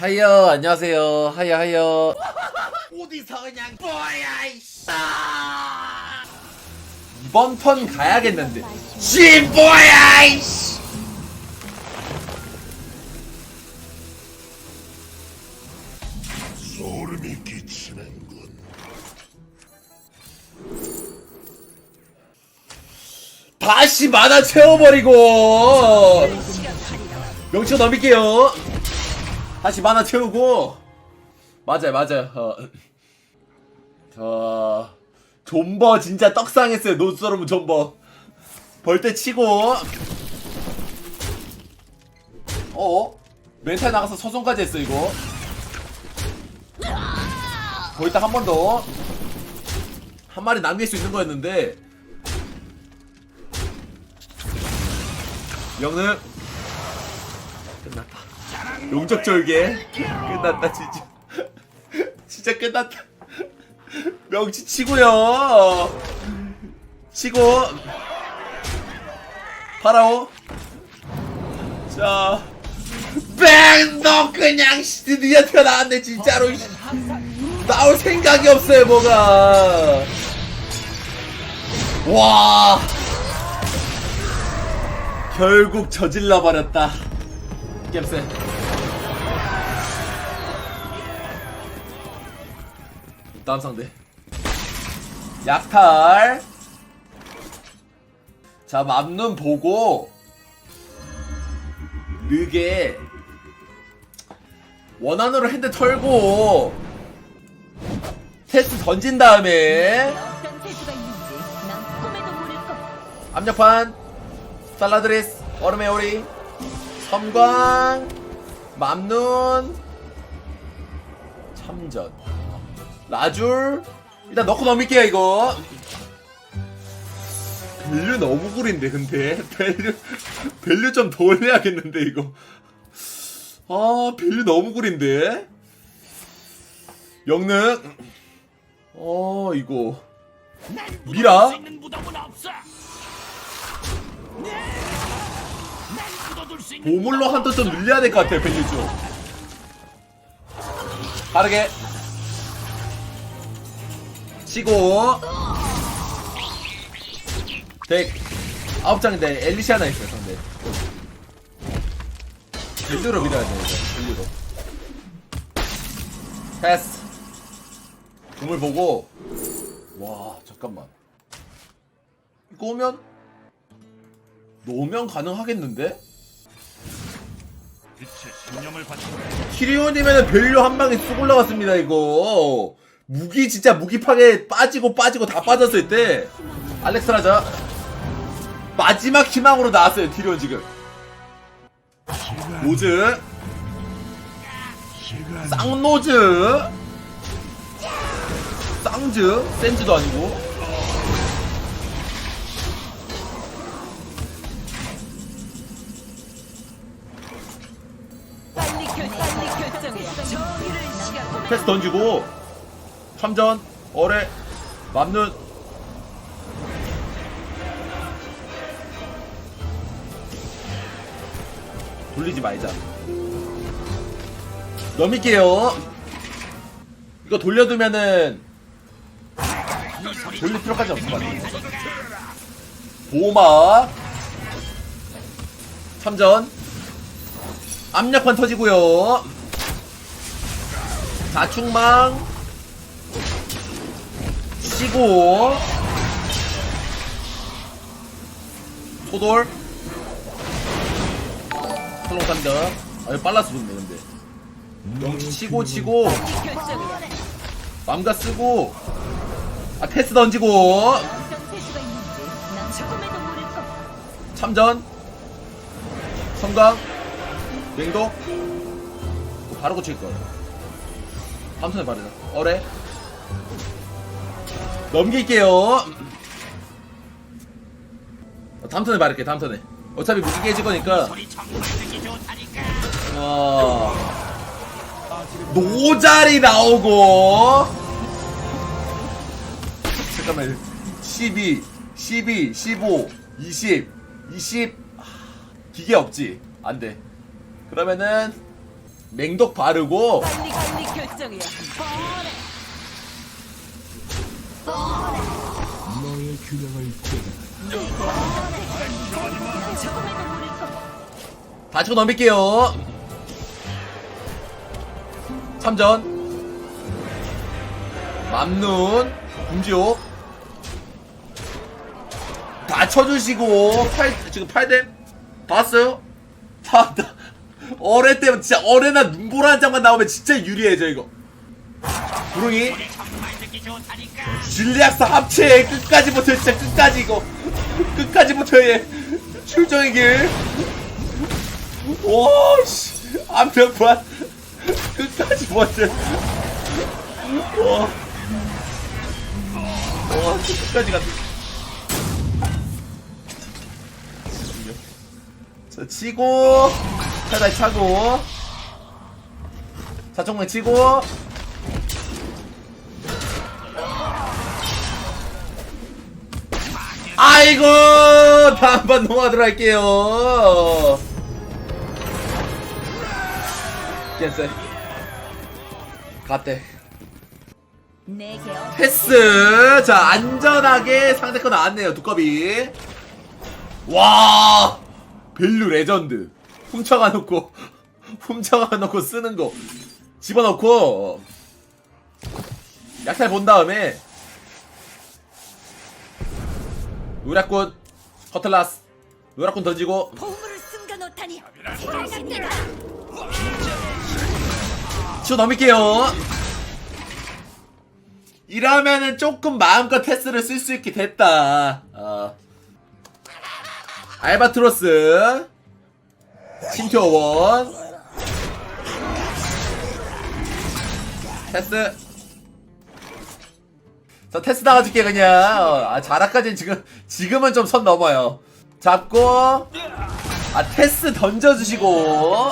하여 안녕하세요. 하여 하여 어디서 그냥 뭐야 이씨. 이번 턴 가야겠는데. 씨 뭐야 이씨. 소름이 끼치는군. 다시 만화 채워버리고. 명치가 넘길게요 다시 만화 채우고. 맞아요 맞아요. 어. 저 존버 진짜 떡상했어요 노스러면 존버. 벌떼 치고. 어? 멘탈 나가서 서성까지 했어 이거. 거의 딱 한 번 더. 한 마리 남길 수 있는 거였는데. 영능 용적 절개. 끝났다 진짜. 진짜 끝났다. 명치 치고요. 치고. 파라오. 자. 뺑너 그냥 씨, 드디어 튀어나왔네 진짜로. 씨. 나올 생각이 없어요 뭐가. 와. 결국 저질러 버렸다. 겜세. 다음 상대. 약탈. 자, 맘눈 보고 느게 원한으로 핸드 털고 테스트 던진 다음에. 압력판 살라드리스 얼음의 오리 섬광 맘눈 참전 라줄. 일단 넣고 넘길게요 이거. 밸류 너무 구린데 근데. 밸류 밸류 좀 더 올려야겠는데 이거. 아 밸류 너무 구린데. 영능. 어 이거. 미라? 보물로 한턴 좀 늘려야 될 것 같아요, 밸류 좀. 빠르게. 치고. 덱. 아홉 장인데, 엘리시 하나 있어요, 상대. 밸류로 밀어야 돼요, 이거. 밸류로. 패스. 보물 보고. 와, 잠깐만. 이거 오면? 노면 가능하겠는데? 키리온이면은 밸류 한 방에 쑥 올라갔습니다 이거 무기 진짜 무기 파괴 빠지고 빠지고 다 빠졌을 때 알렉스 라자. 마지막 희망으로 나왔어요 키리온 지금. 노즈. 쌍노즈. 쌍즈. 센즈도 아니고. 패스 던지고 참전 어뢰 맘눈 돌리지 말자. 넘길게요. 이거 돌려두면은 돌릴 필요까지 없을 것 같아 보호막. 참전. 압력판 터지고요. 자충망 치고. 소돌. 슬롱 탑니다. 아 이거 빨라서 좋네 근데. 영치 치고 치고. 맘가 쓰고. 아 패스 던지고. 참전. 성강 이거 바로 고칠 거 다음 턴에 바르자. 어래 넘길게요. 어, 다음 턴에 바를게 다음 턴에. 어차피 무기 깨질 거니까. 어 노자리 나오고. 잠깐만 12 12 15 20 20 아, 기계 없지. 안 돼. 그러면은 맹독 바르고. 빨리 빨리. 너의 균형을. 다 치고 넘길게요. 참전. 맘눈. 금지옥. 다 쳐주시고. 팔, 지금 8대. 봤어요? 다, 다. 어뢰 때문에 진짜 어뢰나 눈보라 한 장만 나오면 진짜 유리해져, 이거. 구릉이. 듣기 좋다니까. 진리학사 합체 끝까지 버텨 진짜 끝까지 이거. 끝까지 버텨 얘 출정의 길. 오씨. 안평판 끝까지 버텨 와, 와 끝까지 갔다. 자 치고. 차다리 차고. 자총만 치고 아이고 다음번 넘어가도록 할게요. 깼어 갔대. 패스. 자 안전하게 상대 거 나왔네요 두꺼비. 와 밸류 레전드. 훔쳐가 놓고 훔쳐가 놓고 쓰는 거. 집어넣고. 약탈 본 다음에 노략군 커틀라스. 노략군 던지고. 보물을 숨겨놓다니. 당신이다. 치고 넘길게요. 이러면은 조금 마음껏 테스를 쓸 수 있게 됐다. 어. 알바트로스. 신표원. 테스 자 테스 나가줄게 그냥. 어, 아 자라까지는 지금 지금은 좀 선 넘어요. 잡고 아 테스 던져주시고.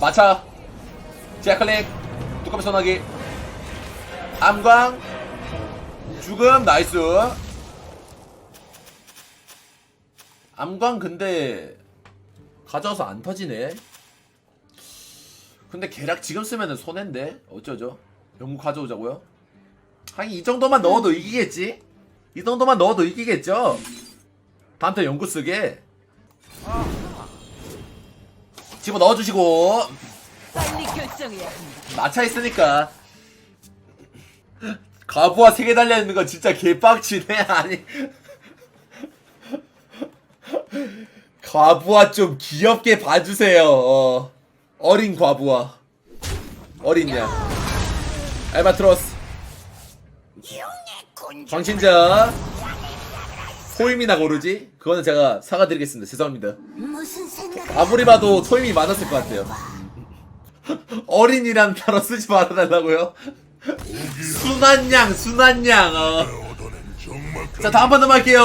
마차 제클릭. 뚜껑 전화기. 암광. 죽음. 나이스. 암광 근데 가져와서 안 터지네. 근데 계략 지금 쓰면은 손해인데? 어쩌죠 영국 가져오자고요? 하긴 이 정도만 넣어도 이기겠지? 이 정도만 넣어도 이기겠죠? 다음 턴 영구 쓰게. 집어 넣어주시고. 빨리 결정이야. 마차 있으니까. 가부와 세 개 달려있는 거 진짜 개빡치네 아니. 과부하 좀 귀엽게 봐주세요. 어. 어린 과부하. 어린냐 알바트로스 광신자 소임이나 고르지? 그거는 제가 사과드리겠습니다 죄송합니다? 아무리 봐도 소임이 많았을 것 같아요. 어린이란 단어 쓰지 말아달라고요? 순한 양, 순한 양. 어. 자, 다음 판 넘어갈게요.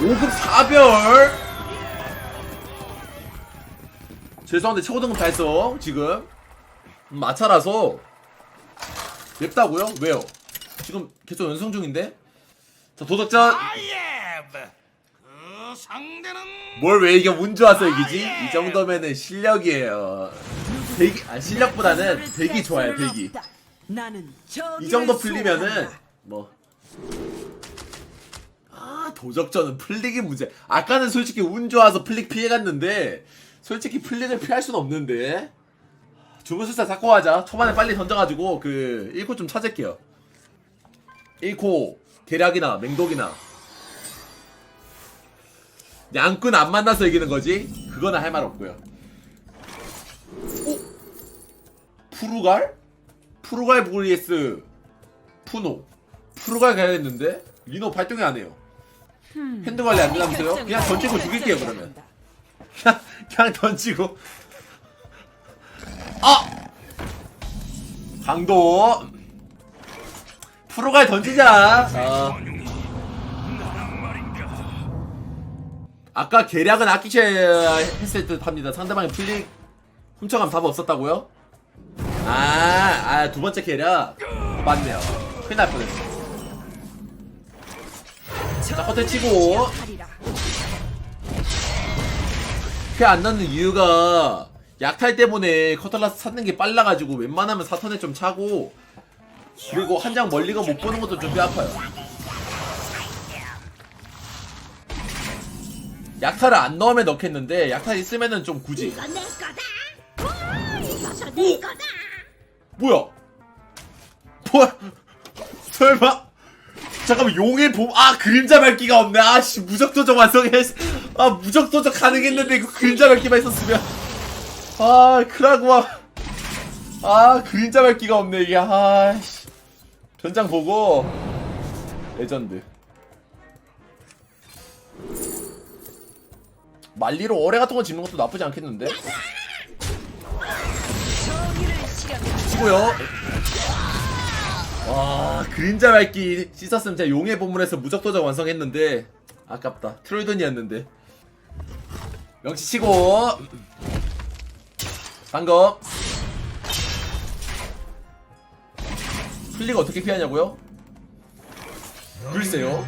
5급 4별. 죄송한데 최고 등급 달성 지금 음, 마차라서 맵다고요? 왜요? 지금 계속 연승 중인데? 자, 도덕전. 아예. 그 상대는 뭘왜 이겨 운 좋아서 이기지? 이 정도면은 실력이에요. 대기 아 실력보다는 대기 좋아요 대기. 이 정도 풀리면은 뭐. 아 도적전은 풀리기 문제. 아까는 솔직히 운 좋아서 플릭 피해갔는데 솔직히 플릭을 피할 수는 없는데. 주문술사 잡고 하자. 초반에 빨리 던져가지고 그 1코 좀 찾을게요. 1코 계략이나 맹독이나 양꾼 안 만나서 이기는 거지? 그거는 할 말 없고요. 오? 푸르갈? 푸르갈 vs 푸노. 푸르갈 가야겠는데? 리노 발동이 안 해요. 핸드 관리 안 되면서요? 그냥 던지고 죽일게요 그러면. 그냥, 그냥 던지고. 아! 강도. 푸르갈 던지자. 어. 아까 계략은 아끼셔야 했을 듯 합니다. 상대방이 풀릭 훔쳐가면 답 없었다고요? 아, 아, 두 번째 계략. 맞네요. 큰일 날 뻔했어. 자, 커튼 치고. 피안 넣는 이유가 약탈 때문에 커틀라스 찾는 게 빨라가지고 웬만하면 사턴에 좀 차고 그리고 한 장 멀리 가 못 보는 것도 좀 뼈 아파요. 약탈을 안 넣으면 넣겠는데 약탈 있으면은 좀 굳이. 뭐야? 뭐야? 설마? 잠깐만 용의 봄, 아 그림자 밝기가 없네. 아씨 무적 도적 완성해. 아 무적 도적 가능했는데 이거 그림자 밝기만 있었으면. 아 크라구아. 아 그림자 밝기가 없네 이게. 아씨. 전장 보고 레전드. 말리로 어뢰 같은 거 집는 것도 나쁘지 않겠는데? 치고요. 와 그림자 밝기 씻었으면 제가 용의 본문에서 무적 도적 완성했는데 아깝다 트롤돈이었는데 명치 치고 방금. 플리가 어떻게 피하냐고요? 글쎄요.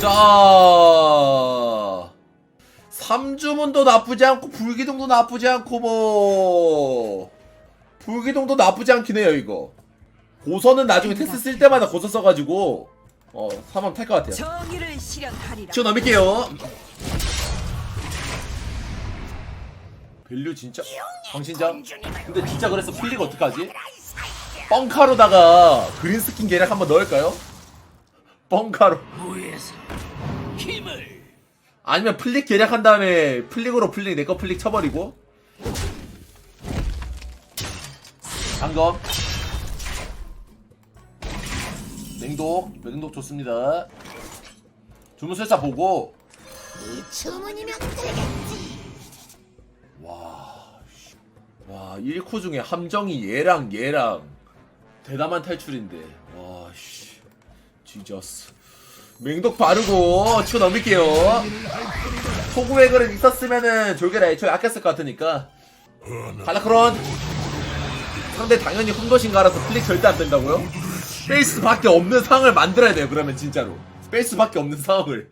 자. 3주문도 나쁘지 않고 불기둥도 나쁘지 않고 뭐. 불기둥도 나쁘지 않긴 해요 이거. 고서는 나중에 테스트 쓸 때마다 고서 써가지고 어 사람 탈것 같아요. 정의를 실현하리라. 치고 넘길게요 밸류 진짜 광신장 근데 진짜 그래서 풀리가 어떡하지? 뻥카로다가 그린 스킨 계략 한번 넣을까요? 뻥카로. 아니면 플릭 계략한 다음에 플릭으로 플릭 내거 플릭 쳐버리고. 방금 냉독. 냉독 좋습니다. 주문술사 보고. 주문이면 되겠지. 와 1코 중에 함정이 얘랑 얘랑 대담한 탈출인데. 와 씨. 지저스 맹독 바르고 치고 넘길게요. 글은 있었으면은 졸개라 애초에 아꼈을 것 같으니까. 발라크론. 상대 당연히 훈도신가 알아서 플릭 절대 안 된다고요? 페이스밖에 없는 상황을 만들어야 돼요 그러면 진짜로. 페이스밖에 없는 상황을.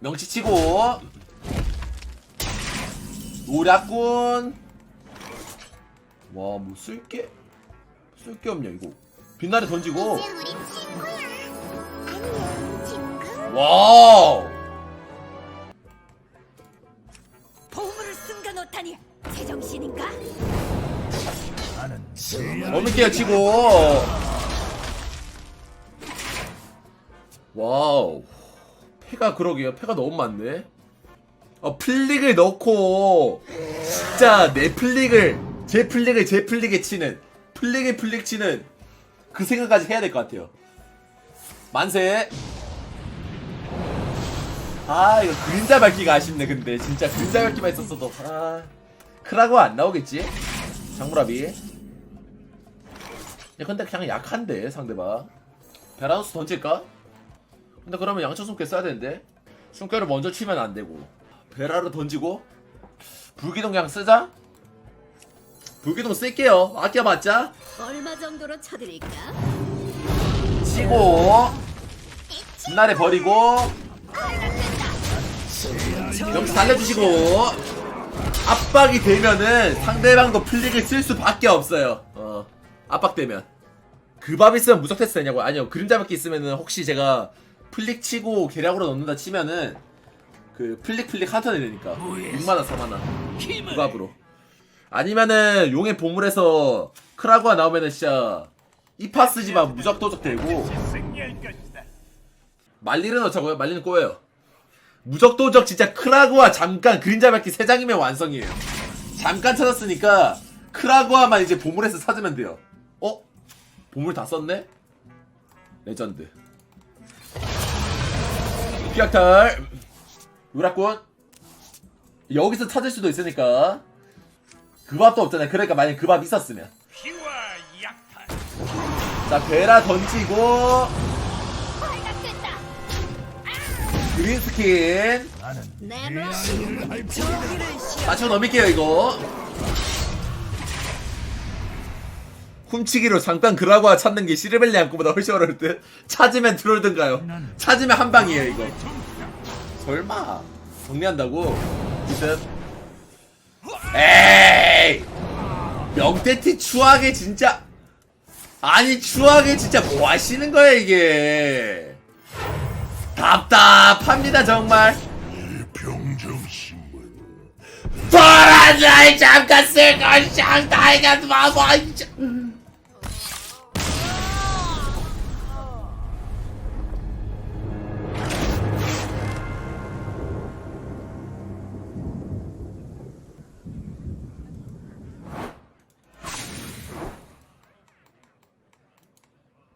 명치 치고 노략군. 와뭐 쓸게 쓸게 없냐 이거. 빛나래 던지고. 우리 친구야. 안녕, 친구. 와우. 보물을 숨겨놓다니 제정신인가? 어느게요 치고. 와우. 패가 그러게요. 패가 너무 많네 어 플릭을 넣고 진짜 내 플릭을 제 플릭을 제 플릭에 치는 플릭에 플릭 치는 그 생각까지 해야 될 것 같아요. 만세. 아 이거 그림자 밝기가 아쉽네 근데. 진짜 그림자 밝기만 있었어도. 아 크라고 안 나오겠지? 장무라비 야, 근데 그냥 약한데 상대방. 베라누스 던질까? 근데 그러면 양처 숨결 써야 되는데? 숨결을 먼저 치면 안 되고 베라로 던지고 불기둥 그냥 쓰자? 불기둥 쓸게요. 아껴봤자? 얼마 정도로 쳐드릴까? 치고 빛나래 버리고 여기 살려주시고 압박이 되면은 상대방도 플릭을 쓸 수밖에 없어요. 어 압박되면. 그 밥 있으면 무적 테스트 되냐고. 아니요 그림자 밖에 있으면은 혹시 제가 플릭 치고 계략으로 넣는다 치면은 그 플릭 플릭 한 턴이 되니까 6만원 4만원 힘을 그 밥으로 아니면은 용의 보물에서 크라구가 나오면은 진짜 이파 쓰지만 무적 도적 되고 말리를 넣자고요? 말리는 꼬예요. 무적 도적 진짜 크라구아 잠깐 그림자 밝기 3장이면 완성이에요. 잠깐 찾았으니까 크라구아만 이제 보물에서 찾으면 돼요. 어? 보물 다 썼네? 레전드. 피약탈. 유락군. 여기서 찾을 수도 있으니까. 그 밥도 없잖아요. 그러니까 만약 그 밥 있었으면. 피와 약탈 자, 베라 던지고. 그린 스킨. 내 멋이 정의를 실현. 맞춰 넘길게요 이거 훔치기로 잠깐 그라고아 찾는 게 시르벨리 안고보다 훨씬 어려울 듯 찾으면 들어오든가요 찾으면 한 방이에요 이거 설마 정리한다고? 이든 에이! 명태티 추하게 진짜 아니 추하게 진짜 뭐 하시는 거야 이게? 답답합니다 정말. 파란라이 잠깐 쓸걸 샹다이가 마마